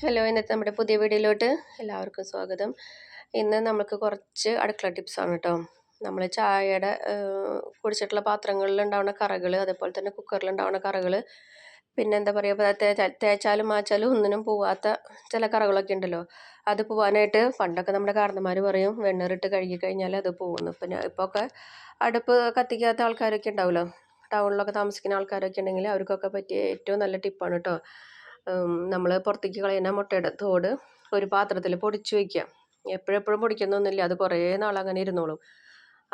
Hello ഇന്നത്തെ നമ്മുടെ പുതിയ വീഡിയോയിലോട്ട് എല്ലാവർക്കും സ്വാഗതം. ഇന്ന് നമുക്ക് കുറച്ച് അടുക്കള ടിപ്സാണ് കേട്ടോ നമ്മൾ ചായയുടെ കുടിച്ചിട്ടുള്ള പാത്രങ്ങളിൽ ഉണ്ടാവുന്ന കറകൾ അതേപോലെ തന്നെ കുക്കറിൽ ഉണ്ടാവുന്ന കറകൾ പിന്നെ എന്താ പറയുക തേച്ചാലും മാച്ചാലും ഒന്നിനും പോവാത്ത ചില കറകളൊക്കെ ഉണ്ടല്ലോ. അത് പോവാനായിട്ട് പണ്ടൊക്കെ നമ്മുടെ കാരണന്മാർ പറയും വെണ്ണറിട്ട് കഴുകി കഴിഞ്ഞാൽ അത് പോകുന്നു പിന്നെ ഇപ്പോൾ ഒക്കെ അടുപ്പ് കത്തിക്കാത്ത ആൾക്കാരൊക്കെ ഉണ്ടാവുമല്ലോ. ടൗണിലൊക്കെ താമസിക്കുന്ന ആൾക്കാരൊക്കെ ഉണ്ടെങ്കിൽ അവർക്കൊക്കെ പറ്റിയ ഏറ്റവും നല്ല ടിപ്പാണ് കേട്ടോ നമ്മൾ പുറത്തേക്ക് കളയുന്ന മുട്ടയുടെ തോട് ഒരു പാത്രത്തിൽ പൊടിച്ച് വയ്ക്കുക എപ്പോഴെപ്പോഴും പൊടിക്കുന്നൊന്നുമില്ല. അത് കുറേ നാൾ അങ്ങനെ ഇരുന്നോളും.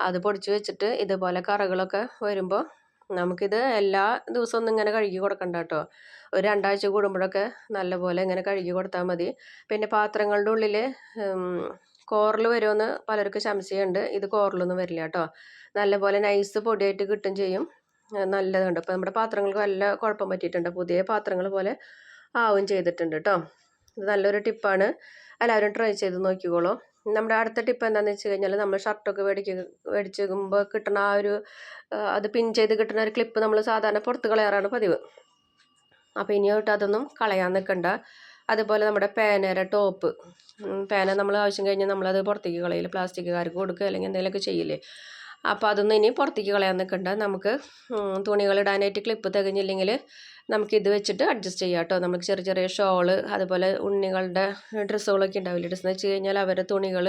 അത് പൊടിച്ച് വെച്ചിട്ട് ഇതുപോലെ കറകളൊക്കെ വരുമ്പോൾ നമുക്കിത് എല്ലാ ദിവസവും ഒന്നും ഇങ്ങനെ കഴുകി കൊടുക്കണ്ട കേട്ടോ. ഒരു രണ്ടാഴ്ച കൂടുമ്പോഴൊക്കെ നല്ലപോലെ ഇങ്ങനെ കഴുകി കൊടുത്താൽ മതി. പിന്നെ പാത്രങ്ങളുടെ ഉള്ളിൽ കോറൽ വരുമെന്ന് പലർക്കും സംശയമുണ്ട്. ഇത് കോറലൊന്നും വരില്ല കേട്ടോ. നല്ലപോലെ നൈസ് പൊടിയായിട്ട് കിട്ടും ചെയ്യും. നല്ലതുണ്ട്. അപ്പോൾ നമ്മുടെ പാത്രങ്ങൾക്ക് നല്ല കുഴപ്പം പറ്റിയിട്ടുണ്ട്. പുതിയ പാത്രങ്ങൾ പോലെ ആവും ചെയ്തിട്ടുണ്ട് കേട്ടോ ഇത് നല്ലൊരു ടിപ്പാണ്. എല്ലാവരും ട്രൈ ചെയ്ത് നോക്കിക്കോളൂ. നമ്മുടെ അടുത്ത ടിപ്പ് എന്താണെന്ന് വെച്ച് കഴിഞ്ഞാൽ നമ്മൾ ഷർട്ടൊക്കെ മേടിക്കുക മേടിച്ചുമ്പോൾ കിട്ടുന്ന ആ ഒരു അത് പിൻ ചെയ്ത് കിട്ടുന്ന ഒരു ക്ലിപ്പ് നമ്മൾ സാധാരണ പുറത്ത് കളയാറാണ് പതിവ്. അപ്പോൾ ഇനി തൊട്ട് അതൊന്നും കളയാൻ നിൽക്കണ്ട അതുപോലെ നമ്മുടെ പേനയുടെ ടോപ്പ് പേന നമ്മൾ ആവശ്യം കഴിഞ്ഞാൽ നമ്മളത് പുറത്തേക്ക് കളയില്ല പ്ലാസ്റ്റിക്കുകാർക്ക് കൊടുക്കുക അല്ലെങ്കിൽ എന്തെങ്കിലുമൊക്കെ ചെയ്യില്ലേ. അപ്പോൾ അതൊന്നും ഇനി പുറത്തേക്ക് കളയാൻ നിൽക്കണ്ട നമുക്ക് തുണികൾ ഇടാനായിട്ട് ക്ലിപ്പ് തികഞ്ഞില്ലെങ്കിൽ നമുക്ക് ഇത് വെച്ചിട്ട് അഡ്ജസ്റ്റ് ചെയ്യാം കേട്ടോ. നമുക്ക് ചെറിയ ചെറിയ ഷോൾ അതുപോലെ ഉണ്ണികളുടെ ഡ്രസ്സുകളൊക്കെ ഉണ്ടാവില്ല? ഡ്രസ്സ് എന്ന് വെച്ച് കഴിഞ്ഞാൽ അവരുടെ തുണികൾ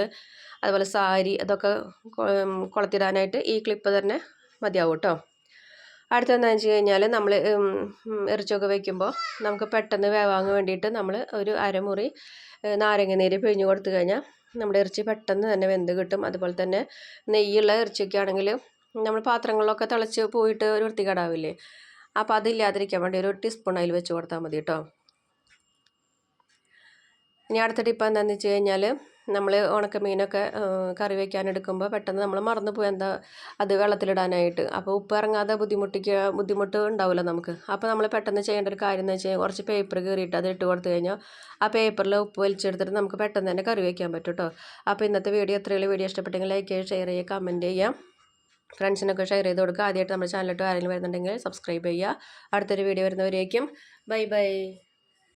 അതുപോലെ സാരി അതൊക്കെ കുളത്തിടാനായിട്ട് ഈ ക്ലിപ്പ് തന്നെ മതിയാവും കേട്ടോ. അടുത്തെന്താണെന്ന് വെച്ച് കഴിഞ്ഞാൽ നമ്മൾ ഇറച്ചൊക്കെ വയ്ക്കുമ്പോൾ നമുക്ക് പെട്ടെന്ന് വേവാങ്ങാൻ വേണ്ടിയിട്ട് നമ്മൾ ഒരു അരമുറി നാരങ്ങ നീര് പിഴിഞ്ഞ് കൊടുത്തു കഴിഞ്ഞാൽ നമ്മുടെ ഇറച്ചി പെട്ടെന്ന് തന്നെ വെന്ത് കിട്ടും. അതുപോലെ തന്നെ നെയ്യുള്ള ഇറച്ചിയൊക്കെ ആണെങ്കിൽ നമ്മൾ പാത്രങ്ങളിലൊക്കെ തിളച്ച് പോയിട്ട് ഒരു വൃത്തികേടാവില്ലേ? അപ്പോൾ അതില്ലാതിരിക്കാൻ വേണ്ടി ഒരു ടീസ്പൂൺ അതിൽ വെച്ച് കൊടുത്താൽ മതി കേട്ടോ. ഇനി അടുത്ത ടിപ്പ് എന്താണെന്ന് വെച്ച് കഴിഞ്ഞാൽ നമ്മൾ ഉണക്കമീനൊക്കെ കറി വയ്ക്കാൻ എടുക്കുമ്പോൾ പെട്ടെന്ന് നമ്മൾ മറന്നു പോയി എന്താ അത് വെള്ളത്തിലിടാനായിട്ട്. അപ്പോൾ ഉപ്പ് ഇറങ്ങാതെ ബുദ്ധിമുട്ടിക്കുക ബുദ്ധിമുട്ട് ഉണ്ടാവില്ല നമുക്ക്? അപ്പോൾ നമ്മൾ പെട്ടെന്ന് ചെയ്യേണ്ട ഒരു കാര്യം എന്ന് വെച്ച് കഴിഞ്ഞാൽ കുറച്ച് പേപ്പർ കീറിയിട്ട് അത് ഇട്ട് കൊടുത്തു കഴിഞ്ഞാൽ ആ പേപ്പറിൽ ഉപ്പ് വലിച്ചെടുത്തിട്ട് നമുക്ക് പെട്ടെന്ന് തന്നെ കറി വയ്ക്കാൻ പറ്റും കേട്ടോ അപ്പോൾ ഇന്നത്തെ വീഡിയോ എത്രയുള്ള വീഡിയോ ഇഷ്ടപ്പെട്ടെങ്കിൽ ലൈക്ക് ചെയ്യുക ഷെയർ ചെയ്യുക കമന്റ് ചെയ്യാം ഫ്രണ്ട്സിനൊക്കെ ഷെയർ ചെയ്ത് കൊടുക്കുക. ആദ്യമായിട്ട് നമ്മുടെ ചാനലിലോട്ട് ആരെങ്കിലും വരുന്നുണ്ടെങ്കിൽ സബ്സ്ക്രൈബ് ചെയ്യുക. അടുത്തൊരു വീഡിയോ വരുന്നവരേക്കും. Bye bye